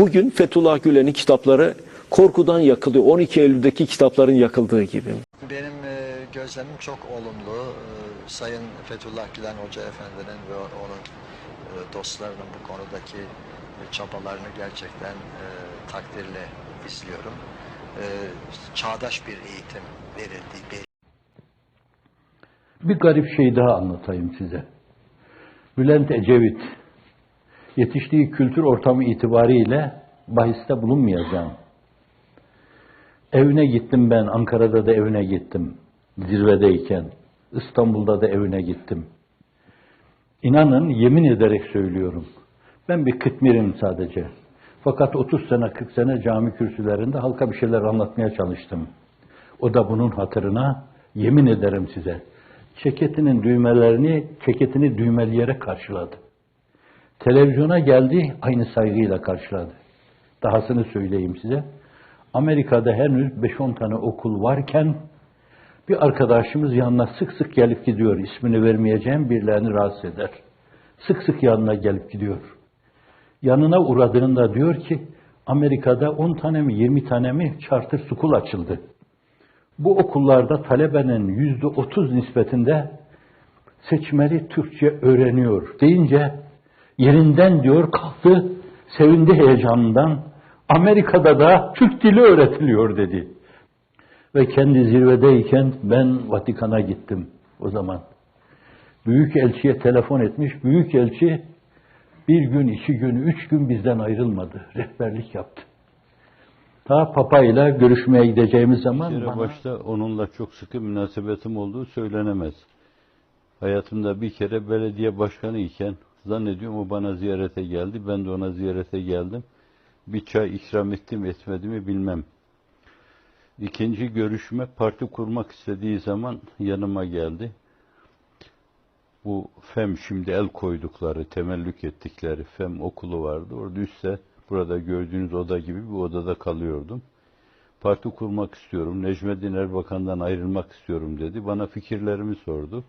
Bugün Fethullah Gülen'in kitapları korkudan yakılıyor. 12 Eylül'deki kitapların yakıldığı gibi. Benim e, gözlemim çok olumlu. E, Sayın Fethullah Gülen Hoca Efendi'nin ve onun e, dostlarının bu konudaki çabalarını gerçekten takdirle izliyorum. Çağdaş bir eğitim verildiği belli. Bir garip şey daha anlatayım size. Bülent Ecevit, yetiştiği kültür ortamı itibariyle bahiste bulunmayacağım. Evine gittim ben, Ankara'da da evine gittim, zirvedeyken. İstanbul'da da evine gittim. İnanın, yemin ederek söylüyorum. Ben bir kıtmirim sadece. Fakat 30 sene, 40 sene cami kürsülerinde halka bir şeyler anlatmaya çalıştım. O da bunun hatırına, yemin ederim size, ceketinin düğmelerini, ceketini düğmeleyerek karşıladı. Televizyona geldi, aynı saygıyla karşıladı. Dahasını söyleyeyim size. Amerika'da henüz 5-10 tane okul varken bir arkadaşımız yanına sık sık gelip gidiyor. İsmini vermeyeceğim, birilerini rahatsız eder. Sık sık yanına gelip gidiyor. Yanına uğradığında diyor ki, Amerika'da 10 tane mi 20 tane mi charter school açıldı. Bu okullarda talebenin yüzde otuz nispetinde seçmeli Türkçe öğreniyor deyince yerinden diyor kalktı, sevindi heyecanından. Amerika'da da Türk dili öğretiliyor dedi. Ve kendi zirvedeyken ben Vatikan'a gittim o zaman. Büyük elçiye telefon etmiş. Büyük elçi bir gün, iki gün, üç gün bizden ayrılmadı. Rehberlik yaptı. Ta Papa ile görüşmeye gideceğimiz zaman Bir bana- başta onunla çok sıkı münasebetim olduğu söylenemez. Hayatımda bir kere belediye başkanı iken zannediyorum o bana ziyarete geldi. Ben de ona ziyarete geldim. Bir çay ikram ettim etmedi mi bilmem. İkinci görüşme parti kurmak istediği zaman yanıma geldi. Bu FEM şimdi el koydukları, temellük ettikleri FEM okulu vardı. Orada üstte burada gördüğünüz oda gibi bir odada kalıyordum parti kurmak istiyorum, Necmettin Erbakan'dan ayrılmak istiyorum dedi. Bana fikirlerimi sordu.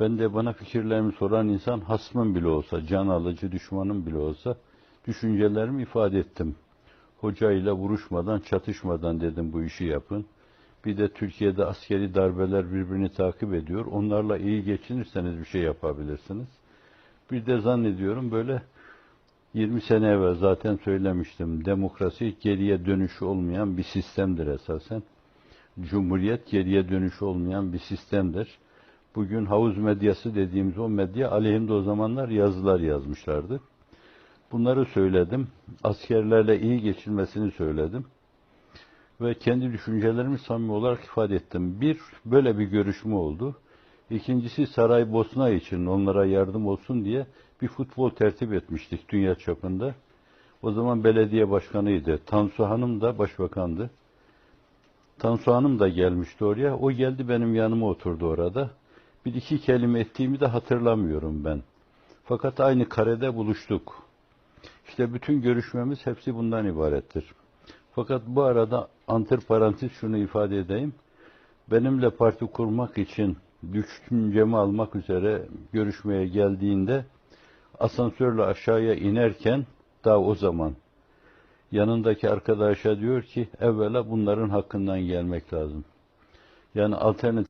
Ben de bana fikirlerimi soran insan hasmım bile olsa, can alıcı düşmanım bile olsa düşüncelerimi ifade ettim. Hocayla vuruşmadan, çatışmadan dedim bu işi yapın. Bir de Türkiye'de askeri darbeler birbirini takip ediyor. Onlarla iyi geçinirseniz bir şey yapabilirsiniz. Bir de zannediyorum böyle 20 sene evvel zaten söylemiştim. Demokrasi geriye dönüşü olmayan bir sistemdir esasen. Cumhuriyet geriye dönüşü olmayan bir sistemdir. Bugün havuz medyası dediğimiz o medya aleyhimde o zamanlar yazılar yazmışlardı. Bunları söyledim. Askerlerle iyi geçilmesini söyledim. Ve kendi düşüncelerimi samimi olarak ifade ettim. Bir, böyle bir görüşme oldu. İkincisi Saraybosna için onlara yardım olsun diye bir futbol tertip etmiştik dünya çapında. O zaman belediye başkanıydı. Tansu Hanım da başbakandı. Tansu Hanım da gelmişti oraya. O geldi benim yanıma oturdu orada. Bir iki kelime ettiğimi de hatırlamıyorum ben. Fakat aynı karede buluştuk. İşte bütün görüşmemiz hepsi bundan ibarettir. Fakat bu arada antiparantez şunu ifade edeyim. Benimle parti kurmak için düşüncemi almak üzere görüşmeye geldiğinde asansörle aşağıya inerken daha o zaman yanındaki arkadaşa diyor ki evvela bunların hakkından gelmek lazım. Yani alternatif